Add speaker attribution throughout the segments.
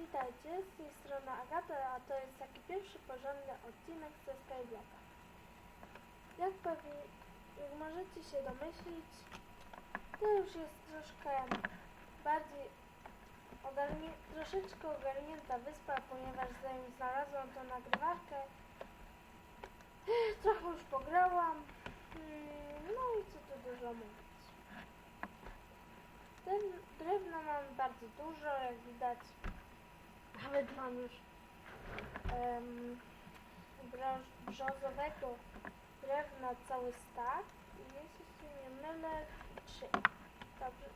Speaker 1: Witajcie, z tej strony Agata, a to jest taki pierwszy porządny odcinek ze Skyblocka. Jak jak możecie się domyślić, to już jest troszkę bardziej troszeczkę ogarnięta wyspa, ponieważ zanim znalazłam tą nagrywarkę, trochę już pograłam, Mm, no i co tu dużo mówić. Drew- Drewna mam bardzo dużo, jak widać. Nawet mam już um, brzozowego drewna cały stak. I jeśli się nie mylę, trzy. Dobrze.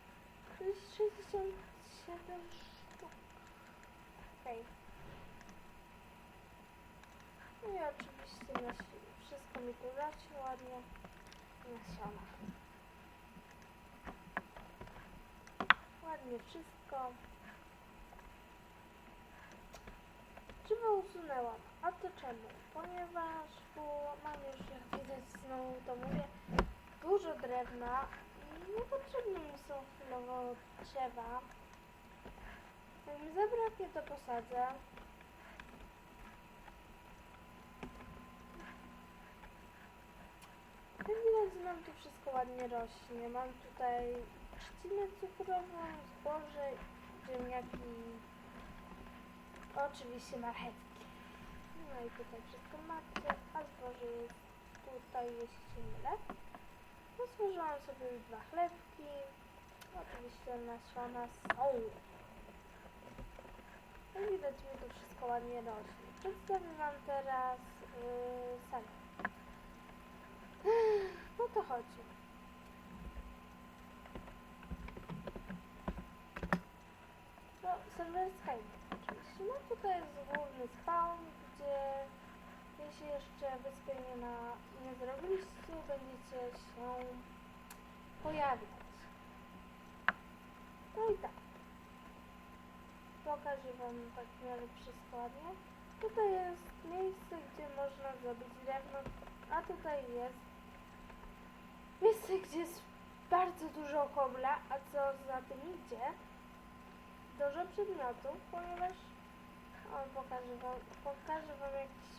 Speaker 1: To jest 67 sztuk. Okej. No i oczywiście wszystko mi tu rośnie ładnie. Nasiona. Ładnie wszystko. Drzewo usunęłam. A to czemu? Ponieważ było, mam już, jak widać znowu to mówię, dużo drewna i niepotrzebne mi są chwilowo drzewa. Zabraknie, to posadzę. Jak widać, nam tu wszystko ładnie rośnie. Mam tutaj trzcinę cukrową, zboże, ziemniaki, oczywiście marchewki. No i tutaj wszystko macie, a zboże tutaj, jeśli się mylę. No złożyłam sobie dwa chlebki, oczywiście nasiona są. Jak widać, mi tu wszystko ładnie rośnie. Przedstawię Wam teraz yy, salę. No to chodzi. No, serwer Skype. No tutaj jest główny spawn, gdzie jeśli jeszcze wyspy nie, na, nie zrobiliście, będziecie się pojawiać. No i tak. Pokażę Wam tak w miarę. Tutaj jest miejsce, gdzie można zrobić drewno, a tutaj jest miejsce, gdzie jest bardzo dużo kobla, a co za tym idzie, dużo przedmiotów, ponieważ o, pokażę wam, pokażę wam jakiś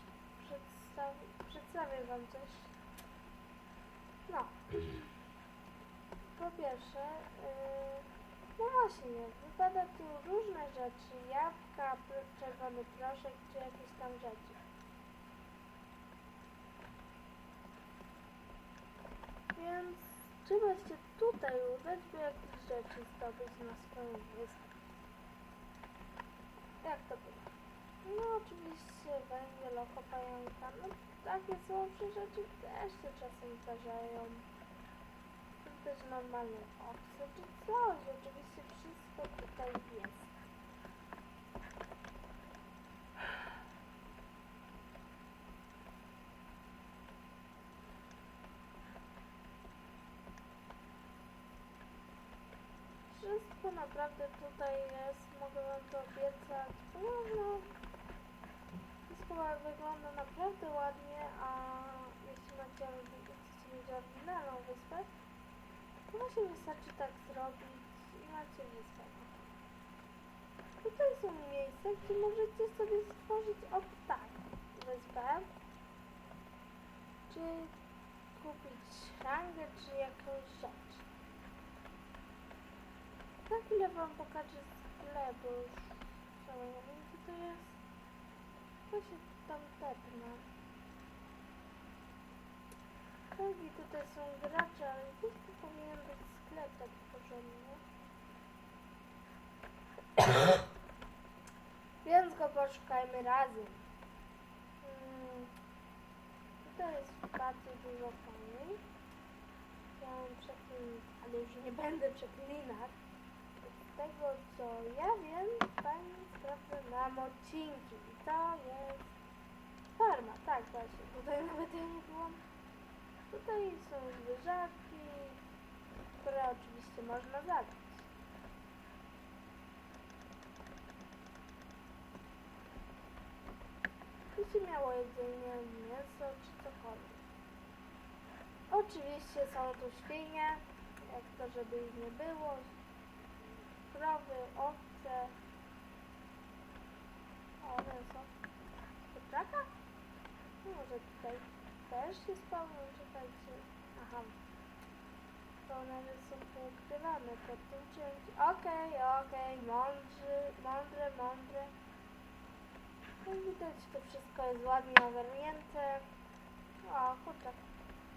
Speaker 1: przedstaw, przedstawię wam coś. No. Po pierwsze, yy, no właśnie, wypada tu różne rzeczy, jabłka, czerwony proszek, czy jakieś tam rzeczy. Więc trzeba się tutaj udać, by jakieś rzeczy zdobyć na swoją. Jak to było? No oczywiście węgiel, oko pająka, no takie słabsze rzeczy też się czasem zdarzają. To też normalny oksy czy coś, oczywiście wszystko tutaj jest. Wszystko naprawdę tutaj jest, mogę wam to obiecać. No, ma- wygląda naprawdę ładnie, a jeśli macie chcecie mieć oryginalną wyspę, to właśnie wystarczy tak zrobić i macie wyspę. Tutaj są miejsca, gdzie możecie sobie stworzyć o tak wyspę, czy kupić rangę, czy jakąś rzecz. Za chwilę wam pokażę sklep, już gdzie to jest. To się tam tepnę. Tak i tutaj są gracze, ale gdzieś tu powinien być sklep taki porządny. Więc go poszukajmy razem. Hmm. Tutaj jest bardzo dużo koni. Chciałam przeklinać, ale już nie będę przeklinać. Z tego co ja wiem, pani sprawdza nam odcinki. I to jest tak właśnie, tutaj nawet ja nie byłam. Tutaj są zwierzaki, które oczywiście można zabrać. Tu się miało jedzenie, mięso czy cokolwiek. Oczywiście są tu świnie, jak to żeby ich nie było, krowy, owce, one są. Kurczaka? Tutaj też się spawną, czekajcie. Aha. Spawnery są poukrywane pod tym cięciem. Okej, okej, mądrzy, mądre, mądre. No widać, to wszystko jest ładnie ogarnięte. O, kurczak.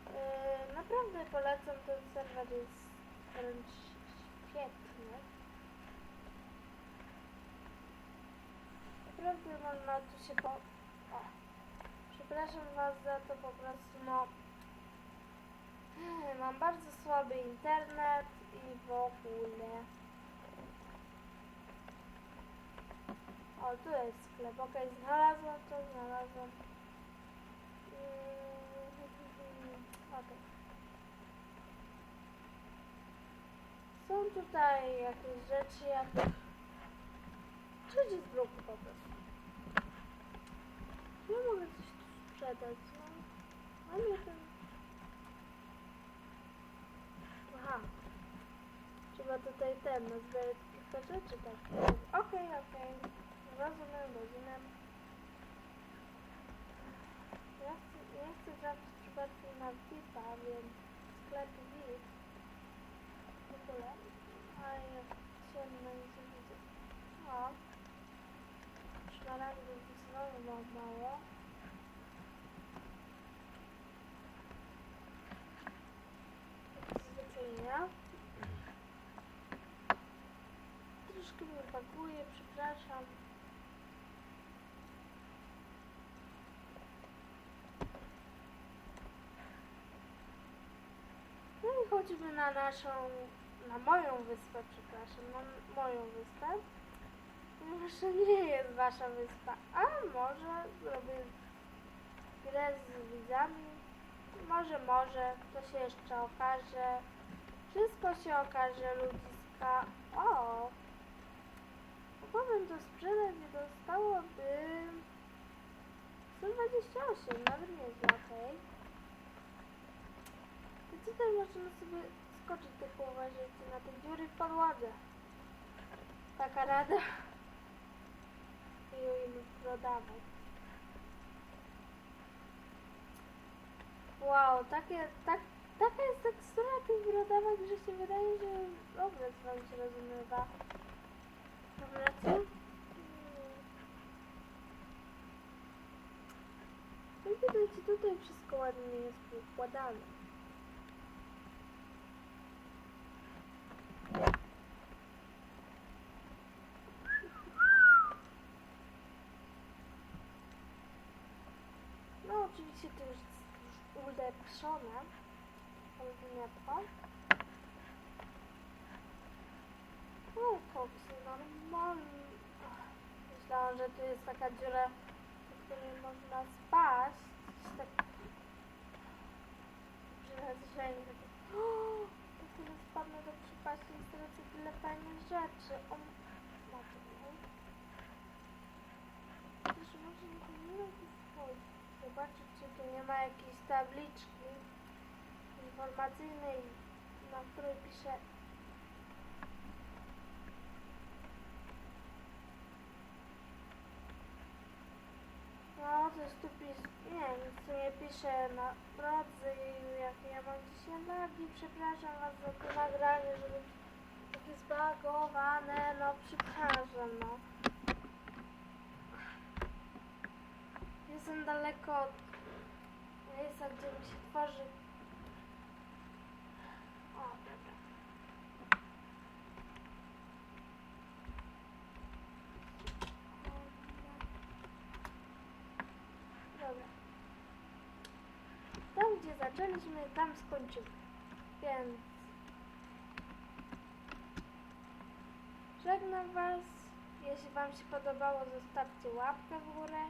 Speaker 1: Yy, naprawdę polecam ten serwer, jest wręcz świetny. Naprawdę można tu się po... Przepraszam Was za to po prostu, no... Ech, Mam bardzo słaby internet i w ogóle... O, tu jest sklep. Okej, znalazłam to, znalazłam. Mm, Okej. Są tutaj jakieś rzeczy, jak... Trzeci z po prostu. Ja mogę sprzedać, no. Mam jeden... Aha. Trzeba tutaj ten, nazbierać kilka rzeczy, tak. Okej, okej. Rozumiem, rozumiem. Ja chcę, ja chcę przypadkiem na VIP-a, więc sklep VIP. W ogóle. A ja ciemno nic nie widzę. O. Szmaragdów znowu mam mało. Troszkę mnie pakuje, przepraszam. No i chodzimy na naszą, na moją wyspę, przepraszam, na moją wyspę. Może nie jest wasza wyspa, a może zrobię grę z widzami. Może, może, to się jeszcze okaże. Wszystko się okaże, ludziska. O! Mogłabym to sprzedać i dostałoby 128, nawet nieźle, okej. I tutaj możemy sobie skoczyć tylko uważajcie na te dziury w podłodze. Taka rada. I im prodawać. Wow, takie, tak, taka jest tekstura brodawek, że się wydaje, że obraz wam się. Dobra, co? Hmm. No widać, tutaj wszystko ładnie jest poukładane. No oczywiście to już jest ulepszone. Olbrzymiatko. O, koksy, normalnie. Myślałam, że tu jest taka dziura, do której można spaść. Coś tak... Przerażenie. takie, O, tak tyle spadnę do przepaści i stracę tyle fajnych rzeczy. O, ma to, no. Też może nie powinienem tu wchodzić. Zobaczyć, czy tu nie ma jakiejś tabliczki informacyjnej, na której pisze. No, coś tu pisze, nie, nic tu nie pisze. Na drodze, jakie ja mam dzisiaj lagi, przepraszam was za to nagranie, żeby takie zbagowane, no przepraszam, no. Jestem daleko od miejsca, gdzie mi się tworzy... O, dobra. Dobra. Tam, gdzie zaczęliśmy, tam skończymy. Więc... Żegnam Was. Jeśli Wam się podobało, zostawcie łapkę w górę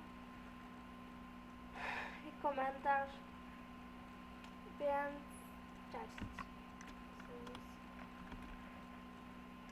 Speaker 1: i komentarz. Więc cześć.